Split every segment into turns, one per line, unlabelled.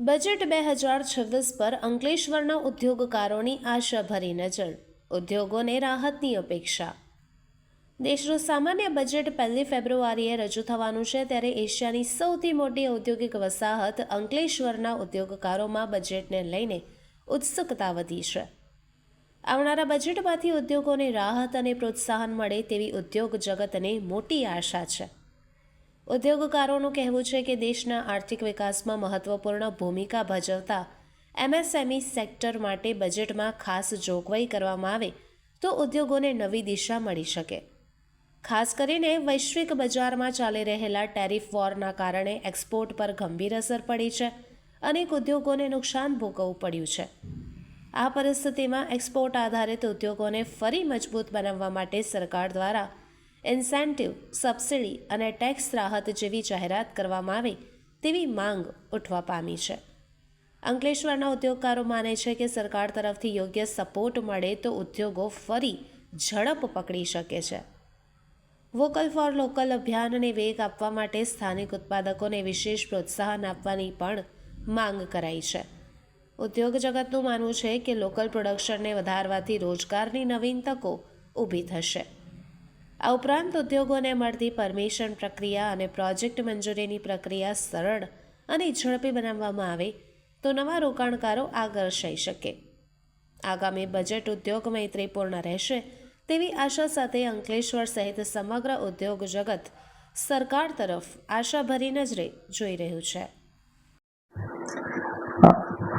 Budget બે હજાર છવ્વીસ પર અંકલેશ્વરના ઉદ્યોગકારોની આશાભરી નજર, ઉદ્યોગોને રાહતની અપેક્ષા. દેશનું સામાન્ય બજેટ પહેલી ફેબ્રુઆરીએ રજૂ થવાનું છે ત્યારે એશિયાની સૌથી મોટી ઔદ્યોગિક વસાહત અંકલેશ્વરના ઉદ્યોગકારોમાં બજેટને લઈને ઉત્સુકતા વધી છે. આવનારા બજેટમાંથી ઉદ્યોગોને રાહત અને પ્રોત્સાહન મળે તેવી ઉદ્યોગ જગતને મોટી આશા છે. ઉદ્યોગકારોનું કહેવું છે કે દેશના આર્થિક વિકાસમાં મહત્વપૂર્ણ ભૂમિકા ભજવતા એમએસએમઈ સેક્ટર માટે બજેટમાં ખાસ જોગવાઈ કરવામાં આવે તો ઉદ્યોગોને નવી દિશા મળી શકે. ખાસ કરીને વૈશ્વિક બજારમાં ચાલી રહેલા ટેરિફ વોરના કારણે એક્સપોર્ટ પર ગંભીર અસર પડી છે અનેક ઉદ્યોગોને નુકસાન ભોગવવું પડ્યું છે. આ પરિસ્થિતિમાં એક્સપોર્ટ આધારિત ઉદ્યોગોને ફરી મજબૂત બનાવવા માટે સરકાર દ્વારા ઇન્સેન્ટિવ, સબસિડી અને ટેક્સ રાહત જેવી જાહેરાત કરવામાં આવે તેવી માંગ ઉઠવા પામી છે. અંકલેશ્વરના ઉદ્યોગકારો માને છે કે સરકાર તરફથી યોગ્ય સપોર્ટ મળે તો ઉદ્યોગો ફરી ઝડપ પકડી શકે છે. વોકલ ફોર લોકલ અભિયાનને વેગ આપવા માટે સ્થાનિક ઉત્પાદકોને વિશેષ પ્રોત્સાહન આપવાની પણ માંગ કરાઈ છે. ઉદ્યોગ જગતનું માનવું છે કે લોકલ પ્રોડક્શનને વધારવાથી રોજગારની નવીન તકો ઊભી થશે. આ ઉપરાંત ઉદ્યોગોને મળતી પરમિશન પ્રક્રિયા અને પ્રોજેક્ટ મંજૂરીની પ્રક્રિયા સરળ અને ઝડપી બનાવવામાં આવે તો નવા રોકાણકારો આકર્ષાઈ શકે. આગામી બજેટ ઉદ્યોગ મૈત્રીપૂર્ણ રહેશે તેવી આશા સાથે અંકલેશ્વર સહિત સમગ્ર ઉદ્યોગ જગત સરકાર તરફ આશાભરી નજરે જોઈ રહ્યું છે.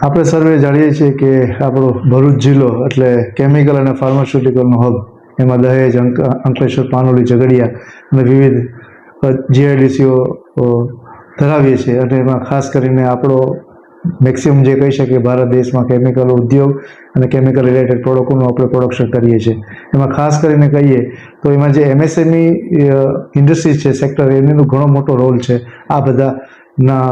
આપણે સર્વે જાણીએ છીએ કે આપણો ભરૂચ જિલ્લો એટલે કેમિકલ અને ફાર્માસ્યુટિકલનો હબ એમાં દહેજ, અંક, અંકલેશ્વર, પાનોલી, ઝઘડિયા અને વિવિધ જીઆઈડીસીઓ ધરાવીએ છીએ. અને એમાં ખાસ કરીને આપણો મેક્સિમમ જે કહી શકીએ, ભારત દેશમાં કેમિકલ ઉદ્યોગ અને કેમિકલ રિલેટેડ પ્રોડક્ટોનું આપણે પ્રોડક્શન કરીએ છીએ. એમાં ખાસ કરીને કહીએ તો એમાં જે એમએસએમઈ ઇન્ડસ્ટ્રીઝ છે સેક્ટર એમનો ઘણો મોટો રોલ છે આ બધા ના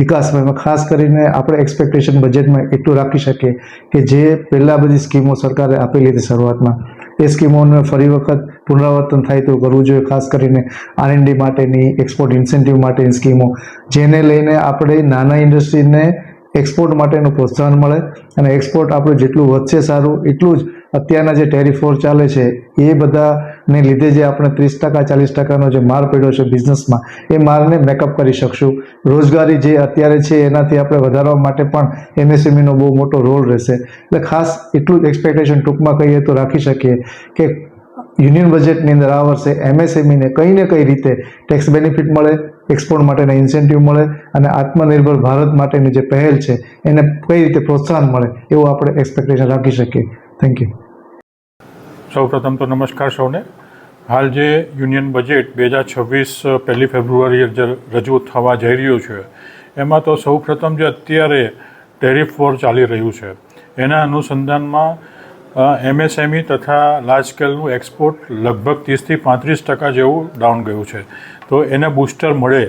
વિકાસમાં. એમાં ખાસ કરીને આપણે એક્સપેક્ટેશન બજેટમાં એટલું રાખી શકીએ કે જે પહેલાં બધી સ્કીમો સરકારે આપેલી હતી શરૂઆતમાં એ સ્કીમોને ફરી વખત પુનરાવર્તન થાય તો કરવું જોઈએ, ખાસ કરીને આરએનડી માટેની એક્સપોર્ટ ઇન્સેન્ટિવ માટેની સ્કીમો, જેને લઈને આપણે નાના ઇન્ડસ્ટ્રીને એક્સપોર્ટ માટેનું પ્રોત્સાહન મળે અને એક્સપોર્ટ આપણું જેટલું વધશે સારું, એટલું જ અત્યારના જે ટેરિફોર ચાલે છે, એ બધાને લીધે જે આપણે ત્રીસ ટકા, ચાલીસ ટકાનો જે માર પડ્યો છે બિઝનેસમાં એ મારને મેકઅપ કરી શકશું. રોજગારી જે અત્યારે છે, એનાથી આપણે વધારવા માટે પણ એમએસએમઈનો બહુ મોટો રોલ રહેશે. એટલે ખાસ એટલું જ એક્સપેક્ટેશન ટૂંકમાં કહીએ તો રાખી શકીએ કે યુનિયન બજેટની અંદર આ વર્ષે એમએસએમઈને કંઈ ને કઈ રીતે ટેક્સ બેનિફિટ મળે એક્સપોર્ટ માટેના ઇન્સેન્ટિવ મળે અને આત્મનિર્ભર ભારત માટેની જે પહેલ છે, એને કઈ રીતે પ્રોત્સાહન મળે, એવું આપણે એક્સપેક્ટેશન રાખી શકીએ. થેન્ક યુ
સૌપ્રથમ તો નમસ્કાર સૌને. હાલ જે યુનિયન બજેટ બે હજાર છવ્વીસ પહેલી ફેબ્રુઆરીએ રજૂ થવા જઈ રહ્યું છે, એમાં તો સૌપ્રથમ જે અત્યારે ટેરિફ વોર ચાલી રહ્યું છે. એના અનુસંધાનમાં એમએસએમઈ તથા લાર્જ સ્કેલનું એક્સપોર્ટ લગભગ ત્રીસથી પાંત્રીસ ટકા જેવું ડાઉન ગયું છે. તો એને બૂસ્ટર મળે,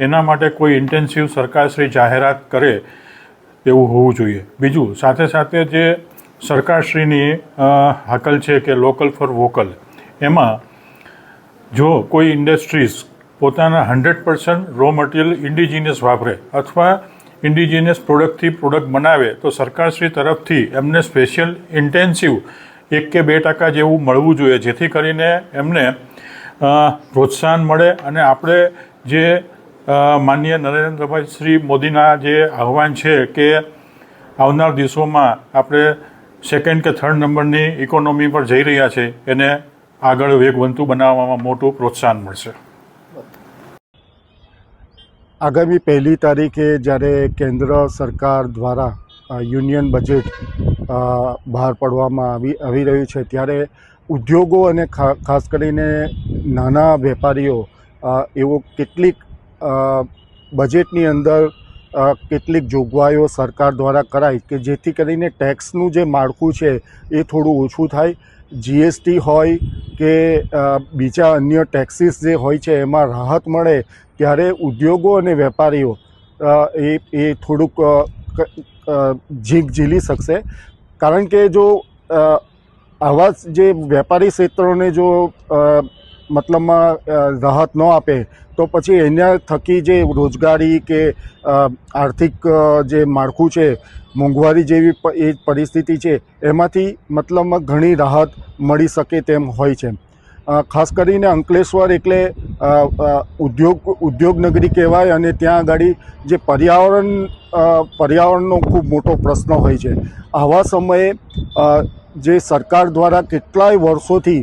એના માટે કોઈ ઇન્ટેન્સિવ સરકારશ્રી જાહેરાત કરે એવું હોવું જોઈએ. બીજું, સાથે સાથે જે સરકારશ્રીની હાકલ છે કે લોકલ ફોર વોકલ એમાં જો કોઈ ઇન્ડસ્ટ્રીઝ પોતાના hundred percent raw material indigenous વાપરે અથવા ઇન્ડિજિનિયસ પ્રોડક્ટથી પ્રોડક્ટ બનાવે, તો સરકારશ્રી તરફથી એમને સ્પેશિયલ ઇન્ટેન્સિવ એક કે બે ટકા જેવું મળવું જોઈએ, જેથી કરીને એમને પ્રોત્સાહન મળે અને આપણે જે માનનીય નરેન્દ્રભાઈ, શ્રી મોદીના જે આહવાન છે કે આવનાર દિવસોમાં આપણે સેકન્ડ કે થર્ડ નંબરની ઇકોનોમી પર જઈ રહ્યા છે, એને આગળ વેગવંતુ બનાવવામાં મોટું પ્રોત્સાહન મળશે.
આગામી પહેલી તારીખે જ્યારે કેન્દ્ર સરકાર દ્વારા યુનિયન બજેટ બહાર પાડવામાં આવી આવી રહ્યું છે, ત્યારે ઉદ્યોગો અને ખાસ કરીને નાના વેપારીઓ એવો કેટલીક બજેટની અંદર કેટલીક જોગવાઈઓ સરકાર દ્વારા કરાય કે જેથી કરીને ટેક્સનું જે માળખું છે એ થોડું ઓછું થાય. જીએસટી હોય કે બીજા અન્ય ટેક્સીસ જે હોય છે એમાં રાહત મળે ત્યારે ઉદ્યોગો અને વેપારીઓ એ એ થોડુંક ઝીંક ઝીલી શકશે. કારણ કે જો આવા જે વેપારી ક્ષેત્રોને જો મતલબમાં રાહત ન આપે, તો પછી એના થકી જે રોજગારી કે આર્થિક જે માળખું છે, મોંઘવારી જેવી એ પરિસ્થિતિ છે, એમાંથી મતલબમાં ઘણી રાહત મળી શકે તેમ હોય છે. ખાસ કરીને અંકલેશ્વર એટલે ઉદ્યોગ, ઉદ્યોગનગરી કહેવાય અને ત્યાં આગળ જે પર્યાવરણ પર્યાવરણનો ખૂબ મોટો પ્રશ્ન હોય છે. આવા સમયે જે સરકાર દ્વારા કેટલાય વર્ષોથી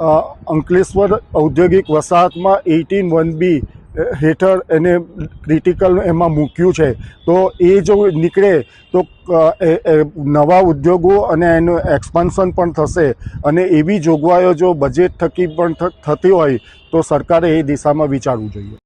અંકલેશ્વર ઔદ્યોગિક વસાહતમાં એઇટીન વન બી હેઠળ એને ક્રિટિકલ એમાં મૂક્યું છે. તો એ જો નીકળે તો નવા ઉદ્યોગો અને એનું એક્સપાન્શન પણ થશે. અને એવી જોગવાઈઓ જો બજેટ થકી પણ થતી હોય તો સરકારે એ દિશામાં વિચારવું જોઈએ.